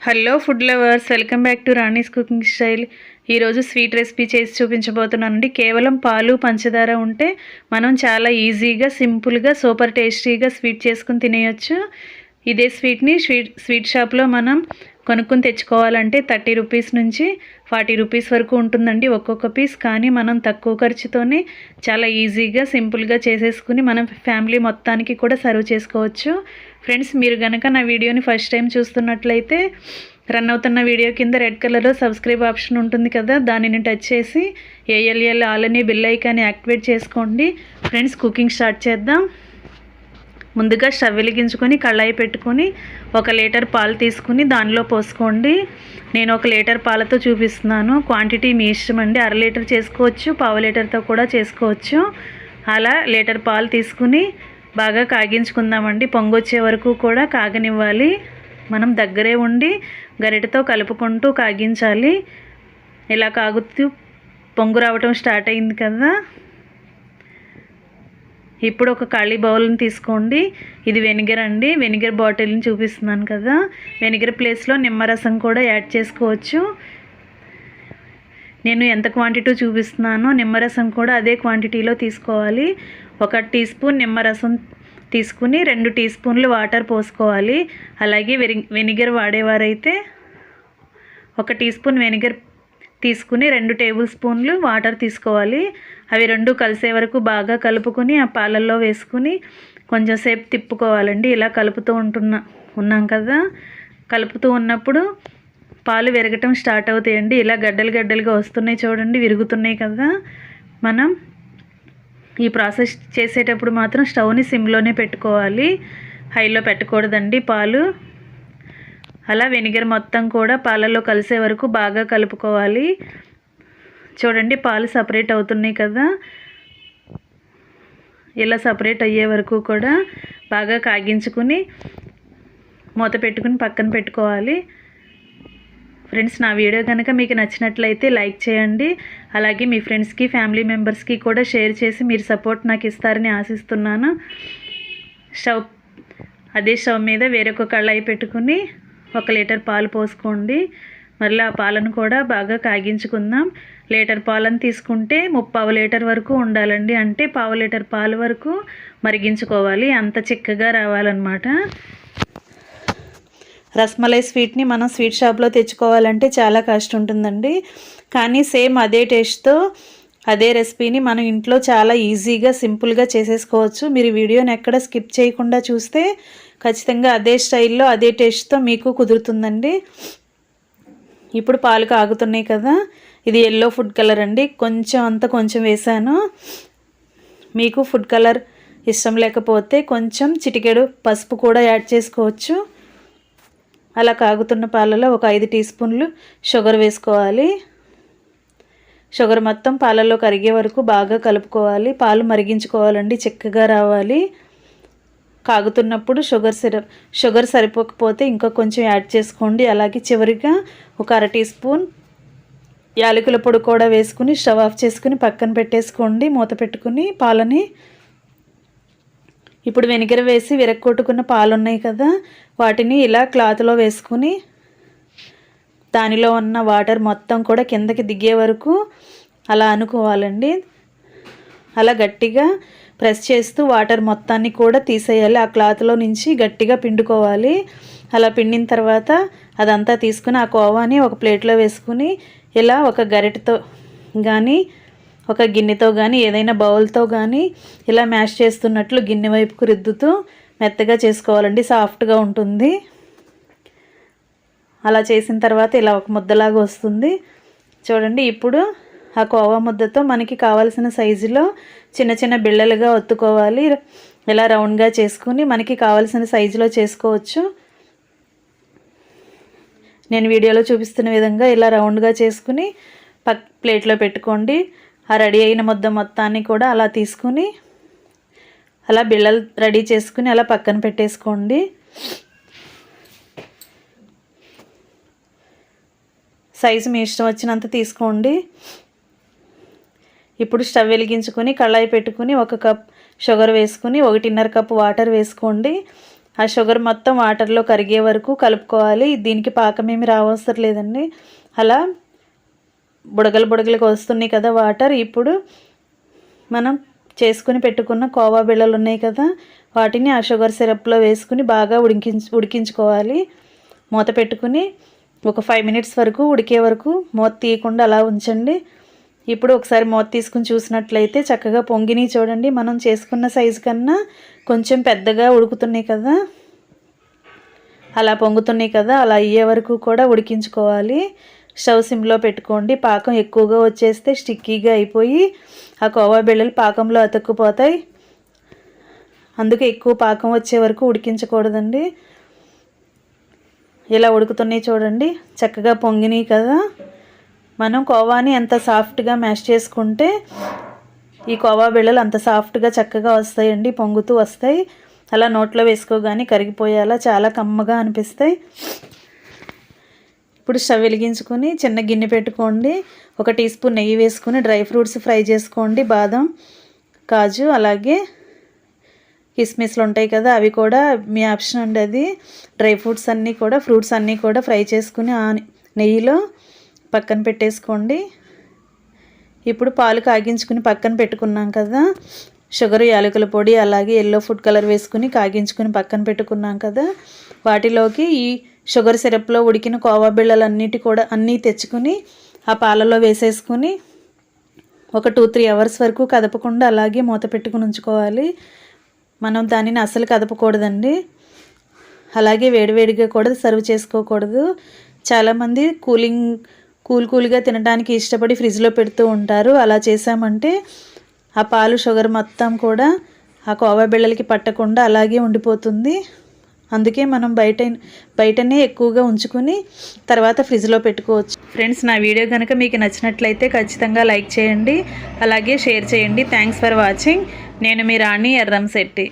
Hello food lovers welcome back to Rani's cooking style ఈరోజు sweet recipe చేసి చూపించబోతున్నానండి కేవలం పాలు పంచదార ఉంటే మనం చాలా ఈజీగా సింపుల్గా సూపర్ టేస్టీగా స్వీట్ చేసుకుని తినేయచ్చు. ఇదే స్వీట్ని స్వీట్ స్వీట్ షాప్లో మనం కొనుక్కొని తెచ్చుకోవాలంటే థర్టీ రూపీస్ నుంచి ఫార్టీ రూపీస్ వరకు ఉంటుందండి ఒక్కొక్క పీస్. కానీ మనం తక్కువ ఖర్చుతోనే చాలా ఈజీగా సింపుల్గా చేసేసుకుని మనం ఫ్యామిలీ మొత్తానికి కూడా సర్వ్ చేసుకోవచ్చు. ఫ్రెండ్స్ మీరు కనుక నా వీడియోని ఫస్ట్ టైం చూస్తున్నట్లయితే రన్ అవుతున్న వీడియో కింద రెడ్ కలర్లో సబ్స్క్రైబ్ ఆప్షన్ ఉంటుంది కదా దానిని టచ్ చేసి ఏఎల్ఎల్ ఆల్ అని బిల్ ఐకాన్ని యాక్టివేట్ చేసుకోండి. ఫ్రెండ్స్ కుకింగ్ స్టార్ట్ చేద్దాం. ముందుగా స్టవ్ వెలిగించుకొని కళాయి పెట్టుకొని ఒక లీటర్ పాలు తీసుకుని దానిలో పోసుకోండి. నేను ఒక లీటర్ పాలతో చూపిస్తున్నాను. క్వాంటిటీ మీ ఇష్టం అండి. అర లీటర్ చేసుకోవచ్చు పావు లీటర్తో కూడా చేసుకోవచ్చు. అలా లీటర్ పాలు తీసుకుని బాగా కాగించుకుందామండి. పొంగొచ్చే వరకు కూడా కాగనివ్వాలి. మనం దగ్గరే ఉండి గరిటతో కలుపుకుంటూ కాగించాలి. ఇలా కాగుతూ పొంగు రావటం స్టార్ట్ అయింది కదా. ఇప్పుడు ఒక ఖాళీ బౌల్ని తీసుకోండి. ఇది వెనిగర్ అండి. వెనిగర్ బాటిల్ని చూపిస్తున్నాను కదా. వెనిగర్ ప్లేస్లో నిమ్మరసం కూడా యాడ్ చేసుకోవచ్చు. నేను ఎంత క్వాంటిటీ చూపిస్తున్నానో నిమ్మరసం కూడా అదే క్వాంటిటీలో తీసుకోవాలి. ఒక టీ స్పూన్ నిమ్మరసం తీసుకుని రెండు టీ స్పూన్లు వాటర్ పోసుకోవాలి. అలాగే వెనిగర్ వాడేవారైతే ఒక టీ స్పూన్ వెనిగర్ తీసుకుని రెండు టేబుల్ స్పూన్లు వాటర్ తీసుకోవాలి. అవి రెండు కలిసే వరకు బాగా కలుపుకొని ఆ పాలల్లో వేసుకుని కొంచెం సేపు తిప్పుకోవాలండి. ఇలా కలుపుతూ ఉంటున్నా ఉన్నాం కదా. కలుపుతూ ఉన్నప్పుడు పాలు విరగటం స్టార్ట్ అవుతాయండి. ఇలా గడ్డలు గడ్డలుగా వస్తున్నాయి చూడండి విరుగుతున్నాయి కదా. మనం ఈ ప్రాసెస్ చేసేటప్పుడు మాత్రం స్టవ్ని సిమ్లోనే పెట్టుకోవాలి. హైలో పెట్టకూడదండి పాలు. అలా వెనిగర్ మొత్తం కూడా పాలలో కలిసే వరకు బాగా కలుపుకోవాలి. చూడండి పాలు సపరేట్ అవుతున్నాయి కదా. ఇలా సపరేట్ అయ్యే వరకు కూడా బాగా కాగించుకుని మూత పెట్టుకుని పక్కన పెట్టుకోవాలి. ఫ్రెండ్స్ నా వీడియో కనుక మీకు నచ్చినట్లయితే లైక్ చేయండి. అలాగే మీ ఫ్రెండ్స్కి ఫ్యామిలీ మెంబర్స్కి కూడా షేర్ చేసి మీరు సపోర్ట్ నాకు ఇస్తారని ఆశిస్తున్నాను. స్టవ్ అదే స్టవ్ మీద వేరొక కళాయి పెట్టుకుని ఒక లీటర్ పాలు పోసుకోండి. మళ్ళీ ఆ పాలను కూడా బాగా కాగించుకుందాం. లీటర్ పాలను తీసుకుంటే ముప్పావు లీటర్ వరకు ఉండాలండి. అంటే పావు లీటర్ పాలు వరకు మరిగించుకోవాలి. అంత చిక్కగా రావాలన్నమాట. రస్మలై స్వీట్ని మనం స్వీట్ షాప్లో తెచ్చుకోవాలంటే చాలా కష్టం ఉంటుందండి. కానీ సేమ్ అదే టేస్ట్తో అదే రెసిపీని మనం ఇంట్లో చాలా ఈజీగా సింపుల్గా చేసేసుకోవచ్చు. మీరు వీడియోని ఎక్కడ స్కిప్ చేయకుండా చూస్తే ఖచ్చితంగా అదే స్టైల్లో అదే టేస్ట్తో మీకు కుదురుతుందండి. ఇప్పుడు పాలు కాగుతున్నాయి కదా. ఇది ఎల్లో ఫుడ్ కలర్ అండి. కొంచెం అంత కొంచెం వేసాను. మీకు ఫుడ్ కలర్ ఇష్టం లేకపోతే కొంచెం చిటికెడు పసుపు కూడా యాడ్ చేసుకోవచ్చు. అలా కాగుతున్న పాలలో ఒక ఐదు టీ స్పూన్లు షుగర్ వేసుకోవాలి. షుగర్ మొత్తం పాలలో కరిగే వరకు బాగా కలుపుకోవాలి. పాలు మరిగించుకోవాలండి. చిక్కగా రావాలి. కాగుతున్నప్పుడు షుగర్ సిరప్ షుగర్ సరిపోకపోతే ఇంకా కొంచెం యాడ్ చేసుకోండి. అలాగే చివరిగా ఒక అర టీ స్పూన్ యాలకుల పొడి కూడా వేసుకుని స్టవ్ ఆఫ్ చేసుకుని పక్కన పెట్టేసుకోండి. మూత పెట్టుకుని పాలని ఇప్పుడు వెనిగర వేసి విరక్కొట్టుకున్న పాలు ఉన్నాయి కదా వాటిని ఇలా క్లాత్లో వేసుకుని దానిలో ఉన్న వాటర్ మొత్తం కూడా కిందకి దిగే వరకు అలా అనుకోవాలండి. అలా గట్టిగా ప్రెస్ చేస్తూ వాటర్ మొత్తాన్ని కూడా తీసేయాలి. ఆ క్లాత్లో నుంచి గట్టిగా పిండుకోవాలి. అలా పిండిన తర్వాత అదంతా తీసుకుని ఆ కోవాని ఒక ప్లేట్లో వేసుకుని ఇలా ఒక గరిటతో కానీ ఒక గిన్నెతో కానీ ఏదైనా బౌల్తో కానీ ఇలా మ్యాష్ చేస్తున్నట్లు గిన్నె వైపుకు రుద్దుతూ మెత్తగా చేసుకోవాలండి. సాఫ్ట్గా ఉంటుంది. అలా చేసిన తర్వాత ఇలా ఒక ముద్దలాగా వస్తుంది. చూడండి ఇప్పుడు ఆ కోవా ముద్దతో మనకి కావాల్సిన సైజులో చిన్న చిన్న బిళ్ళలుగా ఒత్తుకోవాలి. ఇలా రౌండ్గా చేసుకుని మనకి కావాల్సిన సైజులో చేసుకోవచ్చు. నేను వీడియోలో చూపిస్తున్న విధంగా ఇలా రౌండ్గా చేసుకుని పక్ ప్లేట్లో పెట్టుకోండి. ఆ రెడీ అయిన ముద్ద మొత్తాన్ని కూడా అలా తీసుకుని అలా బిళ్ళలు రెడీ చేసుకుని అలా పక్కన పెట్టేసుకోండి. సైజు మీ ఇష్టం వచ్చినంత తీసుకోండి. ఇప్పుడు స్టవ్ వెలిగించుకొని కళాయి పెట్టుకుని ఒక కప్ షుగర్ వేసుకుని ఒకటిన్నర కప్ వాటర్ వేసుకోండి. ఆ షుగర్ మొత్తం వాటర్లో కరిగే వరకు కలుపుకోవాలి. దీనికి పాకం ఏమి రావసరం లేదండి. అలా బుడగలు బుడగలకు వస్తున్నాయి కదా వాటర్. ఇప్పుడు మనం చేసుకుని పెట్టుకున్న కోవా బిళ్ళలు ఉన్నాయి కదా వాటిని ఆ షుగర్ సిరప్లో వేసుకుని బాగా ఉడికించు ఉడికించుకోవాలి. మూత పెట్టుకుని ఒక ఫైవ్ మినిట్స్ వరకు ఉడికే వరకు మూత తీయకుండా అలా ఉంచండి. ఇప్పుడు ఒకసారి మూత తీసుకుని చూసినట్లయితే చక్కగా పొంగిని చూడండి. మనం చేసుకున్న సైజు కన్నా కొంచెం పెద్దగా ఉడుకుతున్నాయి కదా. అలా పొంగుతున్నాయి కదా. అలా అయ్యే వరకు కూడా ఉడికించుకోవాలి. స్టవ్ సిమ్లో పెట్టుకోండి. పాకం ఎక్కువగా వచ్చేస్తే స్టిక్కీగా అయిపోయి ఆ కోవా బిళ్ళలు పాకంలో అతుక్కుపోతాయి. అందుకే ఎక్కువ పాకం వచ్చే వరకు ఉడికించకూడదండి. ఇలా ఉడుకుతున్నాయి చూడండి. చక్కగా పొంగినాయి కదా. మనం కోవాని ఎంత సాఫ్ట్గా మ్యాష్ చేసుకుంటే ఈ కోవా బిళ్ళలు అంత సాఫ్ట్గా చక్కగా వస్తాయండి పొంగుతూ వస్తాయి. అలా నోట్లో వేసుకోగానే కరిగిపోయేలా చాలా కమ్మగా అనిపిస్తాయి. ఇప్పుడు స్టవ్ వెలిగించుకొని చిన్న గిన్నె పెట్టుకోండి. ఒక టీ స్పూన్ నెయ్యి వేసుకొని డ్రై ఫ్రూట్స్ ఫ్రై చేసుకోండి. బాదం కాజు అలాగే కిస్మిస్లు ఉంటాయి కదా అవి కూడా మీ ఆప్షన్ అండి అది. డ్రై ఫ్రూట్స్ అన్నీ కూడా ఫ్రూట్స్ అన్నీ కూడా ఫ్రై చేసుకుని ఆ నెయ్యిలో పక్కన పెట్టేసుకోండి. ఇప్పుడు పాలు కాగించుకుని పక్కన పెట్టుకున్నాం కదా షుగర్ యాలకుల పొడి అలాగే ఎల్లో ఫుడ్ కలర్ వేసుకుని కాగించుకుని పక్కన పెట్టుకున్నాం కదా వాటిలోకి ఈ షుగర్ సిరప్లో ఉడికిన కోవా బిళ్ళలన్నిటి కూడా అన్నీ తెచ్చుకుని ఆ పాలలో వేసేసుకుని ఒక టూ త్రీ అవర్స్ వరకు కదపకుండా అలాగే మూత పెట్టుకుని ఉంచుకోవాలి. మనం దానిని అస్సలు కదపకూడదండి. అలాగే వేడివేడిగా కూడా సర్వ్ చేసుకోకూడదు. చాలామంది కూలింగ్ కూల్ కూల్గా తినడానికి ఇష్టపడి ఫ్రిడ్జ్లో పెడుతూ ఉంటారు. అలా చేసామంటే ఆ పాలు షుగర్ మొత్తం కూడా ఆ కోవా బిళ్ళలకి పట్టకుండా అలాగే ఉండిపోతుంది. అందుకే మనం బయట బయటనే ఎక్కువగా ఉంచుకుని తర్వాత ఫ్రిడ్జ్లో పెట్టుకోవచ్చు. ఫ్రెండ్స్ నా వీడియో కనుక మీకు నచ్చినట్లయితే ఖచ్చితంగా లైక్ చేయండి. అలాగే షేర్ చేయండి. Thanks for watching. నేను మీ రాణి ఎర్రంశెట్టి